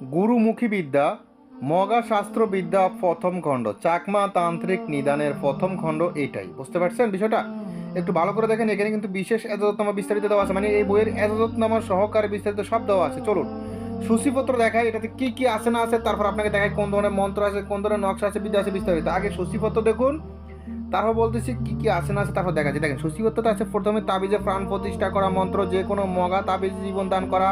গুরুমুখী বিদ্যা মগা শাস্ত্রবিদ্যা প্রথম খণ্ড, চাকমা তান্ত্রিক নিদানের প্রথম খণ্ড এটাই বুঝতে পারছেন বিষয়টা? একটু ভালো করে দেখেন, এখানে কিন্তু বিশেষ এজাজতনামা বিস্তারিত দেওয়া আছে। মানে এই বইয়ের এজাজতনামা সহকারে বিস্তারিত সব দেওয়া আছে। চলুন, সূচিপত্র দেখায় এটাতে কি কি আছে না আছে, তারপর আপনাকে দেখায় কোন ধরনের মন্ত্র আছে, কোন ধরনের নকশা আছে, বিদ্যা আছে বিস্তারিত। আগে সূচিপত্র দেখুন, তারপর বলতেছি কি কি আছে না আছে, তারপর দেখাচ্ছি। দেখেন সূচিপত্রটা আছে প্রথমে তাবিজে প্রাণ প্রতিষ্ঠা করা মন্ত্র, যে কোনো মগা তাবিজ জীবন দান করা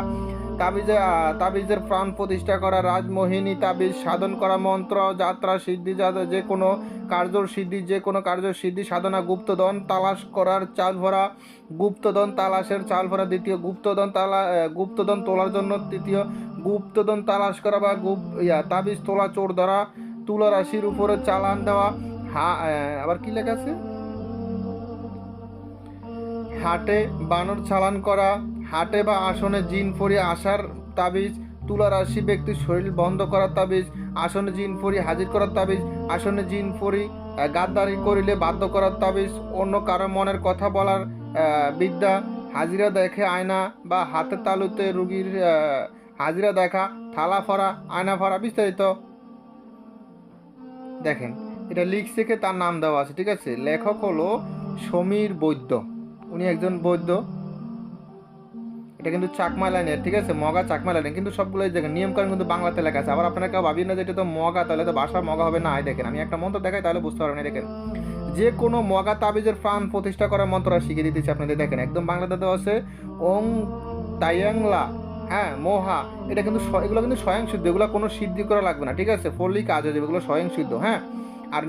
তাবিজে তাবিজের প্রাণ প্রতিষ্ঠা করা রাজমোহিনী তাবিজ সাধন করা মন্ত্র, যাত্রা সিদ্ধি, যা- কোনো কার্যর সিদ্ধি, যে কোনো কার্যর সিদ্ধি, সাধনা গুপ্তধন, তালাশ করার চাল ভরা গুপ্তধন, তালাশের চাল ভরা দ্বিতীয় গুপ্তধন, তালা গুপ্তধন তোলার জন্য তৃতীয় গুপ্তধন তালাশ করা বা গুপ, ইয়া, তাবিজ তোলা, চোর ধরা তুলা রাশির উপরে চালান দেওয়া, হা আবার কি লেখা আছে? হাটে বানর চালান করা হাটে বা আসনে জিন ফরি আসার তাবিজ, তুলা রাশি ব্যক্তির শরীর বন্ধ করার তাবিজ, আসনে জিন ফরি হাজির করার তাবিজ, আসনে জিন ফরি গাদ্দারি করিলে বাধ্য করার তাবিজ, অন্য কারও মনের কথা বলার বিদ্যা, হাজিরা দেখে আয়না বা হাতের তালুতে রুগীর হাজিরা দেখা, থালা ফরা আয়না ফরা বিস্তারিত দেখেন। এটা লিখ থেকে তার নাম দেওয়া আছে, ঠিক আছে? লেখক হলো সমীর বৈদ্য। উনি একজন বৈদ্য। এটা কিন্তু চাকমা লাইনের ঠিক আছে? মগা চাকমা লাইনের কিন্তু সবগুলো দেখেন, নিয়মকানুন কিন্তু বাংলাতে লেখা আছে। আবার আপনারা কেউ ভাবিয়ে না যে এটা তো মগা, তাহলে তো ভাষা মগা হবে। না দেখেন, আমি একটা মন্ত্র দেখাই, তাহলে বুঝতে পারবেন দেখেন। যে কোনো মগা তাবিজের প্রাণ প্রতিষ্ঠা করার মন্ত্রটা শিখিয়ে দিতেছি আপনাদের, দেখেন। একদম বাংলাতে দেওয়া আছে, ওং তাইয়াংলা হ্যাঁ মোহা। এটা কিন্তু এগুলো কিন্তু স্বয়ং সিদ্ধ, এগুলো কোনো সিদ্ধি করা লাগবে না, ঠিক আছে? ফলই কাজ হয়ে যাবে এগুলো স্বয়ং সিদ্ধ হ্যাঁ? আর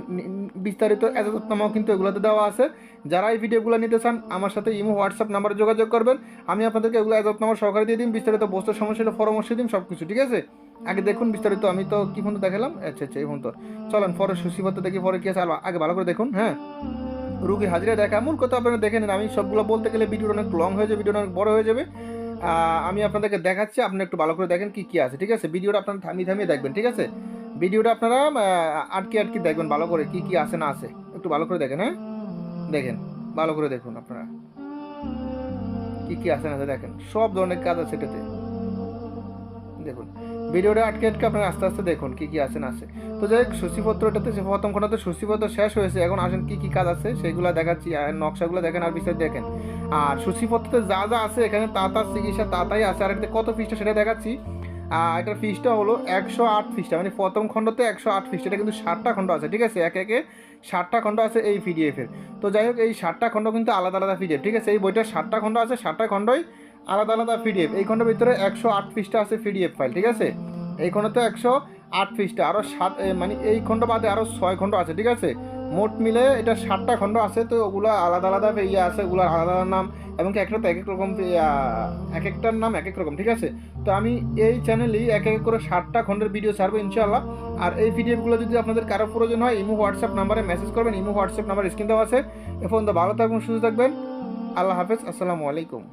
বিস্তারিত এজাজতনামাও কিন্তু এগুলোতে দেওয়া আছে। যারা এই ভিডিওগুলো নিতে চান, আমার সাথে ইমো, হোয়াটসঅ্যাপ নাম্বারে যোগাযোগ করবেন। আমি আপনাদেরকে এগুলো এজাজতনামা সহকারে দিয়ে দিন বিস্তারিত বস্তু সমস্যা পরামর্শ দিন সব কিছু ঠিক আছে? আগে দেখুন বিস্তারিত, আমি তো কি ফোন দেখালাম? আচ্ছা আচ্ছা এই ফোন তো চলেন, পরে সুশীপত্র দেখি, পরে কি আছে। আগে ভালো করে দেখুন হ্যাঁ? রুগী হাজিরা দেখা, মূল কথা আপনারা দেখে নিন। আমি সবগুলো বলতে গেলে ভিডিওটা অনেক লং হয়ে যাবে, ভিডিওটা অনেক বড় হয়ে যাবে। আমি আপনাদেরকে দেখাচ্ছি, আপনি একটু ভালো করে দেখেন কি কি আছে, ঠিক আছে? ভিডিওটা আপনারা থামিয়ে থামিয়ে দেখবেন, ঠিক আছে? ভিডিওটা আপনারা আটকে আটকে দেখবেন, ভালো করে কি কি আছে না আছে। একটু ভালো করে দেখেন হ্যাঁ? দেখেন, ভালো করে দেখুন আপনারা। কি কি আছে না দেখেন, সব ধরনের কাজ আছে এটাতে। দেখুন, ভিডিওটা আটকে আটকে আপনারা আস্তে আস্তে দেখুন কি কি আছে না আছে। তো যাই হোক, সূচিপত্রটাতে সে প্রথম খণ্ডতে সূচিপত্র শেষ হয়েছে, এখন আসেন কি কি কাজ আছে সেগুলো দেখাচ্ছি আর নকশাগুলো দেখেন আর বিস্তারিত দেখেন। আর সূচিপত্রতে যা যা আছে এখানে তা তার চিকিৎসা তা তাই আছে, আর এটাতে কত পৃষ্ঠা সেটা দেখাচ্ছি। এটার ফিসটা হলো একশো আট পৃষ্ঠা মানে প্রথম খণ্ডতে একশো আট পৃষ্ঠা এটা কিন্তু ষাটটা খণ্ড আছে, ঠিক আছে? একে একে ষাটটা খণ্ড আছে এই পিডিএফের তো যাই হোক, এই ষাটটা খণ্ড কিন্তু আলাদা আলাদা পিডিএফ ঠিক আছে? এই বইটার ষাটটা খণ্ড আছে, ষাটটা খণ্ডই আলাদা আলাদা পিডিএফ এই খণ্ডের ভিতরে একশো আট পৃষ্ঠা আছে পিডিএফ ফাইল ঠিক আছে? এই খণ্ডতে একশো আট পৃষ্ঠা আরও সাত মানে এই খণ্ড বাদে আরও ছয় খণ্ড আছে, ঠিক আছে? মোট মিলে এটা সাতটা খণ্ড আছে, তো ওগুলো আলাদা আলাদা ইয়ে আছে, ওগুলো আলাদা আলাদা নাম, এবং কি একটাতে এক এক রকম এক একটার নাম এক এক রকম, ঠিক আছে? তো আমি এই চ্যানেলেই এক এক করে সাতটা খণ্ডের ভিডিও ছাড়বো ইনশাআল্লাহ। আর এই ভিডিওগুলো যদি আপনাদের কারও প্রয়োজন হয়, ইমো হোয়াটসঅ্যাপ নাম্বারে মেসেজ করবেন, ইমো হোয়াটসঅ্যাপ নাম্বার স্ক্রিন দেওয়া আছে। এখন তো ভালো থাকবেন সুস্থ থাকবেন। আল্লাহ হাফেজ, আসসালামু আলাইকুম।